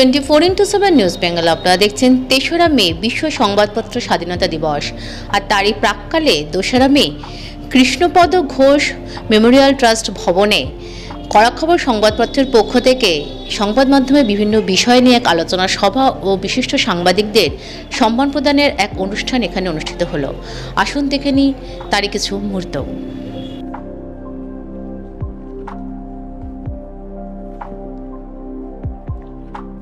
Twenty four into seven news Bengal আপনারা দেখছেন তেসরা মে, বিশ্ব সংবাদপত্র স্বাধীনতা দিবস। আর তারই প্রাককালে দোসরা May, Krishnapada Ghosh memorial trust ভবনে। কড়াখবর সংবাদপত্রের পক্ষ থেকে সংবাদ মাধ্যমে বিভিন্ন বিষয় নিয়ে এক আলোচনা সভা ও বিশিষ্ট সাংবাদিকদের সম্মান প্রদানের এক অনুষ্ঠান এখানে অনুষ্ঠিত হলো। আসুন দেখে নিই তারই কিছু মুহূর্ত।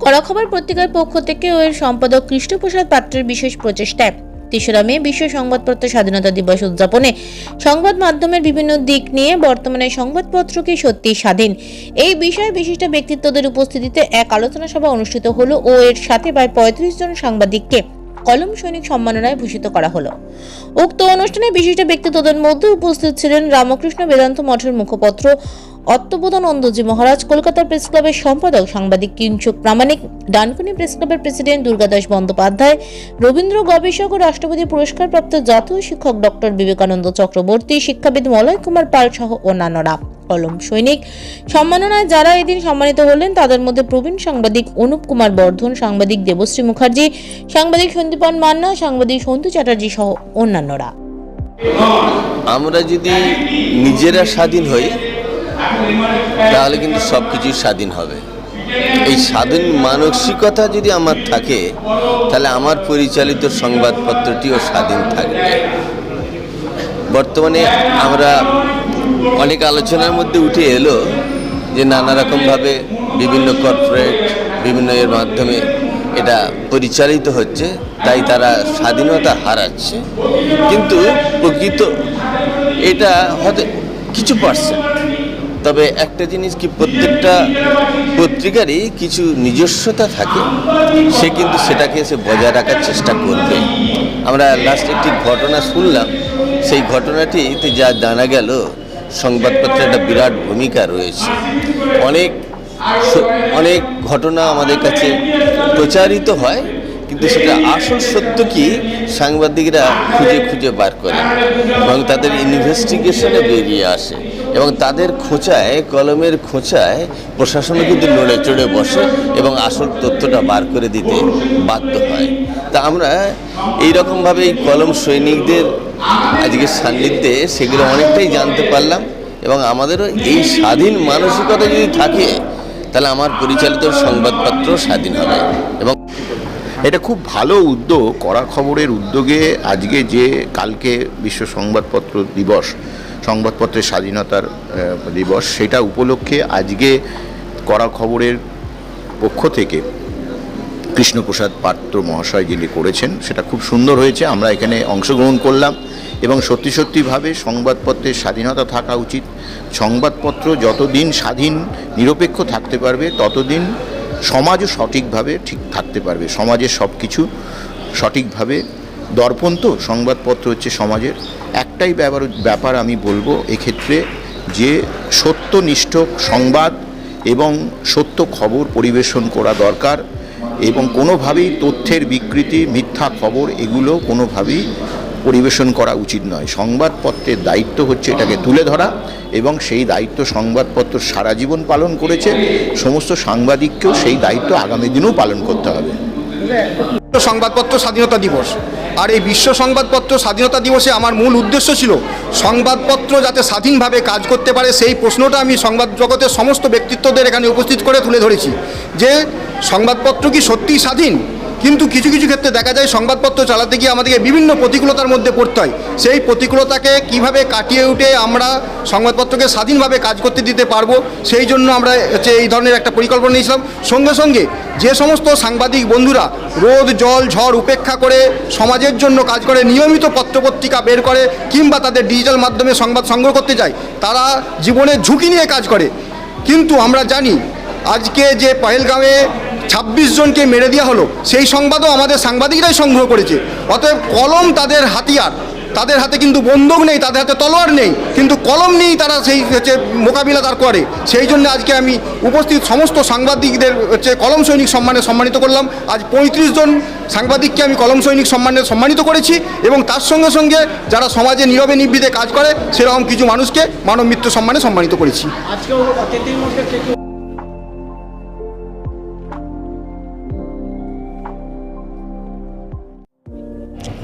কড়াখবর পত্রিকার পক্ষ থেকে ও সম্পাদক কৃষ্ণপ্রসাদ পাত্রের বিশেষ প্রচেষ্টায় তেসরা মে বিশ্ব সংবাদপত্র স্বাধীনতা দিবস উদযাপনে সংবাদ মাধ্যমের বিভিন্ন দিক নিয়ে বর্তমানে সংবাদপত্র কি সত্যি স্বাধীন? এই বিষয়ে বিশিষ্ট ব্যক্তিত্বদের উপস্থিতিতে এক আলোচনা সভা অনুষ্ঠিত হলো ও এর সাথে প্রায় পঁয়ত্রিশ জন সাংবাদিককে কলম সৈনিক সম্মাননায় ভূষিত করা হলো। উক্ত অনুষ্ঠানে বিশিষ্ট ব্যক্তিত্বদের মধ্যে উপস্থিত ছিলেন রামকৃষ্ণ বেদান্ত মঠের মুখপত্র অত্তবোধানন্দজি মহারাজ, কলকাতার প্রেস ক্লাবের সম্পাদক সাংবাদিক কিঞ্চুক প্রামাণিক, ডানকুনি প্রেস ক্লাবের প্রেসিডেন্ট দুর্গাদাস বন্দ্যোপাধ্যায়, রবীন্দ্র গবেষক ও রাষ্ট্রপতি পুরস্কারপ্রাপ্ত জাতীয় শিক্ষক ডক্টর বিবেকানন্দ চক্রবর্তী, শিক্ষাবিদ মলয় কুমার পাল সহ অন্যান্যরা। কলম সৈনিক। সম্মাননায় যারা এদিন সম্মানিত হলেন, তাদের মধ্যে প্রবীণ সাংবাদিক অনুপ কুমার বর্ধন, সাংবাদিক দেবশ্রী মুখার্জি, সাংবাদিক সন্দীপন মান্না, সাংবাদিক সন্তু চ্যাটার্জি সহ অন্যান্যরা। আমরা যদি নিজেরা স্বাধীন হই তাহলে কিন্তু সব কিছুই স্বাধীন হবে। এই স্বাধীন মানসিকতা যদি আমার থাকে, তাহলে আমার পরিচালিত সংবাদপত্রটিও স্বাধীন থাকবে। বর্তমানে আমরা অনেক আলোচনার মধ্যে উঠে এলো যে নানা রকমভাবে বিভিন্ন কর্পোরেট, বিভিন্ন এর মাধ্যমে এটা পরিচালিত হচ্ছে, তাই তারা স্বাধীনতা হারাচ্ছে। কিন্তু প্রকৃত এটা হয়তো কিছু পার্সেন্ট তবে একটা জিনিস কি প্রত্যেকটা পত্রিকারই কিছু নিজস্বতা থাকে, সে কিন্তু সেটাকে সে বজায় রাখার চেষ্টা করবে। আমরা লাস্ট একটি ঘটনা শুনলাম, সেই ঘটনাটিতে যা জানা গেল, সংবাদপত্রে একটা বিরাট ভূমিকা রয়েছে। অনেক অনেক ঘটনা আমাদের কাছে প্রচারিত হয়, কিন্তু সেটা আসল সত্য কি সাংবাদিকরা খুঁজে খুঁজে বার করেন এবং তাদের ইনভেস্টিগেশনে বেরিয়ে আসে। এবং তাদের খোঁচায়, কলমের খোঁচায় প্রশাসনও কিন্তু নড়ে চড়ে বসে এবং আসল তথ্যটা বার করে দিতে বাধ্য হয়। তা আমরা এইরকমভাবে এই কলম সৈনিকদের আজকে সান্নিধ্যে সেগুলো অনেকটাই জানতে পারলাম এবং আমাদেরও এই স্বাধীন মানসিকতা যদি থাকে, তাহলে আমার পরিচালিত সংবাদপত্র স্বাধীন হবে। এবং এটা খুব ভালো উদ্যোগ, কড়া খবরের উদ্যোগে আজকে যে কালকে বিশ্ব সংবাদপত্র দিবস সংবাদপত্রের স্বাধীনতার দিবস, সেটা উপলক্ষে আজকে করা খবরের পক্ষ থেকে কৃষ্ণপ্রসাদ পাত্র মহাশয় যিনি করেছেন, সেটা খুব সুন্দর হয়েছে, আমরা এখানে অংশগ্রহণ করলাম এবং সত্যি সত্যিভাবে সংবাদপত্রের স্বাধীনতা থাকা উচিত। সংবাদপত্র যতদিন স্বাধীন, নিরপেক্ষ থাকতে পারবে, ততদিন সমাজও সঠিকভাবে ঠিক থাকতে পারবে। সমাজের সব কিছু সঠিকভাবে দর্পণ তো, সংবাদপত্র হচ্ছে সমাজের। একটাই ব্যাপার ব্যাপার আমি বলব এক্ষেত্রে যে সত্যনিষ্ঠ সংবাদ এবং সত্য খবর পরিবেশন করা দরকার এবং কোনোভাবেই তথ্যের বিকৃতি, মিথ্যা খবর এগুলো কোনোভাবেই পরিবেশন করা উচিত নয়। সংবাদপত্রের দায়িত্ব হচ্ছে এটাকে তুলে ধরা এবং সেই দায়িত্ব সংবাদপত্র সারা জীবন পালন করেছে। সমস্ত সাংবাদিককেও সেই দায়িত্ব আগামী দিনেও পালন করতে হবে। সংবাদপত্র স্বাধীনতা দিবস। আর এই বিশ্ব সংবাদপত্র স্বাধীনতা দিবসে আমার মূল উদ্দেশ্য ছিল সংবাদপত্র যাতে স্বাধীনভাবে কাজ করতে পারে, সেই প্রশ্নটা আমি সংবাদ জগতের সমস্ত ব্যক্তিত্বদের এখানে উপস্থিত করে তুলে ধরেছি যে সংবাদপত্র কি সত্যিই স্বাধীন? কিন্তু কিছু কিছু ক্ষেত্রে দেখা যায় সংবাদপত্র চালাতে গিয়ে আমাদেরকে বিভিন্ন প্রতিকূলতার মধ্যে পড়তে হয়। সেই প্রতিকূলতাকে কীভাবে কাটিয়ে উঠে আমরা সংবাদপত্রকে স্বাধীনভাবে কাজ করতে দিতে পারব, সেই জন্য আমরা হচ্ছে এই ধরনের একটা পরিকল্পনা নিয়েছিলাম। সঙ্গে সঙ্গে যে সমস্ত সাংবাদিক বন্ধুরা রোদ, জল, ঝড় উপেক্ষা করে সমাজের জন্য কাজ করে, নিয়মিত পত্রপত্রিকা বের করে কিংবা তাদের ডিজিটাল মাধ্যমে সংবাদ সংগ্রহ করতে যায়, তারা জীবনের ঝুঁকি নিয়ে কাজ করে। কিন্তু আমরা জানি, আজকে যে পহেলগাঁওয়ে ছাব্বিশ জনকে মেরে দেওয়া হলো। সেই সংবাদও আমাদের সাংবাদিকরাই সংগ্রহ করেছে। অতএব কলম তাদের হাতিয়ার। তাদের হাতে কিন্তু বন্দুক নেই, তাদের হাতে তলোয়ার নেই। কিন্তু কলম নিয়েই তারা সেই হচ্ছে মোকাবিলা তার করে। সেই জন্য আজকে আমি উপস্থিত সমস্ত সাংবাদিকদের হচ্ছে কলম সৈনিক সম্মানে সম্মানিত করলাম। আজ পঁয়ত্রিশ জন সাংবাদিককে আমি কলম সৈনিক সম্মানে সম্মানিত করেছি এবং তার সঙ্গে সঙ্গে যারা সমাজে নীরবে নির্বিধে কাজ করে, সেরকম কিছু মানুষকে মানব মৃত্যু সম্মানে সম্মানিত করেছি।